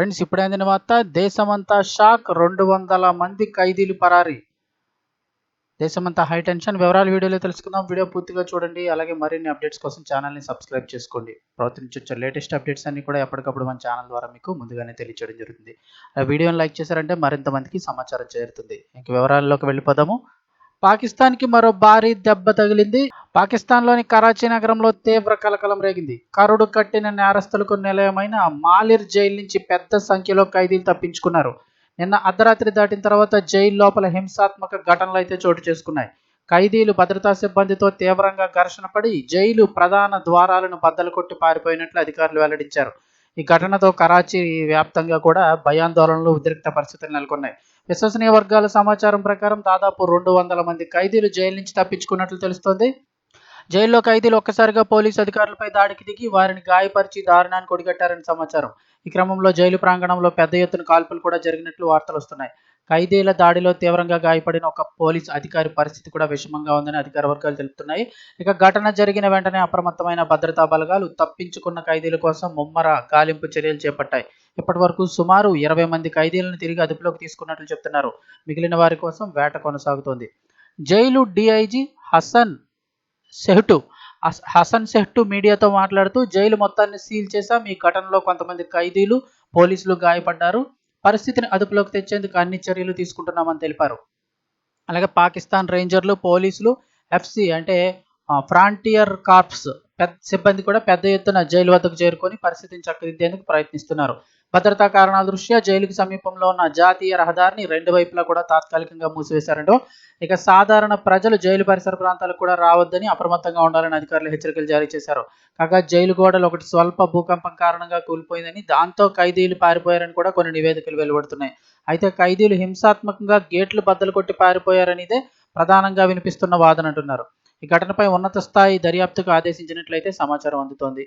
Friends ఇప్పుడు అందిన వార్త. దేశమంతా షాక్. రెండు వందల మంది ఖైదీలు పరారి. దేశమంతా హై టెన్షన్. వివరాలు వీడియోలో తెలుసుకుందాం. వీడియో పూర్తిగా చూడండి. అలాగే మరిన్ని అప్డేట్స్ కోసం ఛానల్ని సబ్స్క్రైబ్ చేసుకోండి. ప్రభుత్వం నుంచి లేటెస్ట్ అప్డేట్స్ అన్ని కూడా ఎప్పటికప్పుడు మన ఛానల్ ద్వారా మీకు ముందుగానే తెలియచేయడం జరుగుతుంది. ఆ వీడియోని లైక్ చేశారంటే మరింత మందికి సమాచారం చేరుతుంది. ఇంక వివరాల్లోకి వెళ్ళిపోదాము. పాకిస్తాన్కి మరో భారీ దెబ్బ తగిలింది. పాకిస్తాన్లోని కరాచీ నగరంలో తీవ్ర కలకలం రేగింది. కరుడు కట్టిన నేరస్తులకు నిలయమైన మాలిర్ జైలు నుంచి పెద్ద సంఖ్యలో ఖైదీలు తప్పించుకున్నారు. నిన్న అర్ధరాత్రి దాటిన తర్వాత జైలు లోపల హింసాత్మక ఘటనలు అయితే చోటు చేసుకున్నాయి. ఖైదీలు భద్రతా సిబ్బందితో తీవ్రంగా ఘర్షణ పడి జైలు ప్రధాన ద్వారాలను బద్దలు కొట్టి పారిపోయినట్లు అధికారులు వెల్లడించారు. ఈ ఘటనతో కరాచీ వ్యాప్తంగా కూడా భయాందోళనలు ఉద్రిక్త పరిస్థితులు నెలకొన్నాయి. విశ్వసనీయ వర్గాల సమాచారం ప్రకారం దాదాపు రెండు వందల మంది ఖైదీలు జైలు నుంచి తప్పించుకున్నట్లు తెలుస్తోంది. జైల్లో ఖైదీలు ఒక్కసారిగా పోలీసు అధికారులపై దాడికి దిగి వారిని గాయపరిచి దారుణానికి ఒడిగట్టారని సమాచారం. ఈ క్రమంలో జైలు ప్రాంగణంలో పెద్ద ఎత్తున కాల్పులు కూడా జరిగినట్లు వార్తలు వస్తున్నాయి. ఖైదీల దాడిలో తీవ్రంగా గాయపడిన ఒక పోలీస్ అధికారి పరిస్థితి కూడా విషమంగా ఉందని అధికార వర్గాలు తెలుపుతున్నాయి. ఇక ఘటన జరిగిన వెంటనే అప్రమత్తమైన భద్రతా బలగాలు తప్పించుకున్న ఖైదీల కోసం ముమ్మర గాలింపు చర్యలు చేపట్టాయి. ఇప్పటి వరకు సుమారు ఇరవై మంది ఖైదీలను తిరిగి అదుపులోకి తీసుకున్నట్లు చెప్తున్నారు. మిగిలిన వారి కోసం వేట కొనసాగుతోంది. Jail DIG Hasan Sehtu. Hasan సెహ్టు మీడియాతో మాట్లాడుతూ జైలు మొత్తాన్ని సీల్ చేశాం. ఈ ఘటనలో కొంతమంది ఖైదీలు పోలీసులు గాయపడ్డారు. పరిస్థితిని అదుపులోకి తెచ్చేందుకు అన్ని చర్యలు తీసుకుంటున్నామని తెలిపారు. అలాగే పాకిస్తాన్ రేంజర్లు పోలీసులు ఎఫ్సి అంటే ఫ్రాంటియర్ కార్ప్స్ పెద్ద సిబ్బంది కూడా పెద్ద ఎత్తున జైలు వద్దకు చేరుకొని పరిస్థితిని చక్కదిద్దేందుకు ప్రయత్నిస్తున్నారు. భద్రతా కారణాల దృష్ట్యా జైలుకు సమీపంలో ఉన్న జాతీయ రహదారిని రెండు వైపులా కూడా తాత్కాలికంగా మూసివేశారంటూ. ఇక సాధారణ ప్రజలు జైలు పరిసర ప్రాంతాలకు కూడా రావద్దని అప్రమత్తంగా ఉండాలని అధికారులు హెచ్చరికలు జారీ చేశారు. కాగా జైలు గోడలు ఒకటి స్వల్ప భూకంపం కారణంగా కూలిపోయిందని దాంతో ఖైదీలు పారిపోయారని కూడా కొన్ని నివేదికలు వెలువడుతున్నాయి. అయితే ఖైదీలు హింసాత్మకంగా గేట్లు బద్దలు కొట్టి పారిపోయారనిదే ప్రధానంగా వినిపిస్తున్న వాదన అంటున్నారు. ఈ ఘటనపై ఉన్నత స్థాయి దర్యాప్తుకు ఆదేశించినట్లయితే సమాచారం అందుతోంది.